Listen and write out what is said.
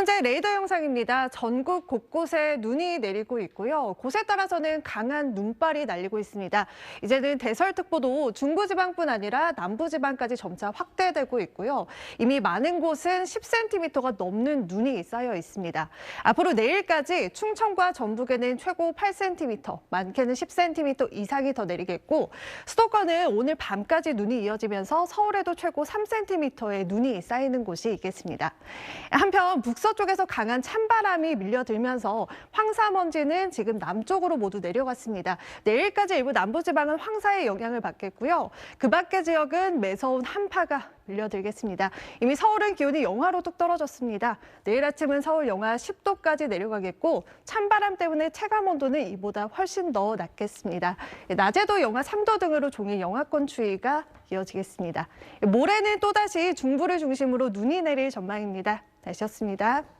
어제 레이더 영상입니다. 전국 곳곳에 눈이 내리고 있고요. 곳에 따라서는 강한 눈발이 날리고 있습니다. 이제는 대설특보도 중부지방뿐 아니라 남부지방까지 점차 확대되고 있고요. 이미 많은 곳은 10cm가 넘는 눈이 쌓여 있습니다. 앞으로 내일까지 충청과 전북에는 최고 8cm, 많게는 10cm 이상이 더 내리겠고 수도권은 오늘 밤까지 눈이 이어지면서 서울에도 최고 3cm의 눈이 쌓이는 곳이 있겠습니다. 한편 북서 쪽에서 강한 찬바람이 밀려들면서 황사먼지는 지금 남쪽으로 모두 내려갔습니다. 내일까지 일부 남부지방은 황사의 영향을 받겠고요. 그 밖의 지역은 매서운 한파가 밀려들겠습니다. 이미 서울은 기온이 영하로 뚝 떨어졌습니다. 내일 아침은 서울 영하 10도까지 내려가겠고 찬바람 때문에 체감 온도는 이보다 훨씬 더 낮겠습니다. 낮에도 영하 3도 등으로 종일 영하권 추위가 이어지겠습니다. 모레는 또다시 중부를 중심으로 눈이 내릴 전망입니다. 날씨였습니다.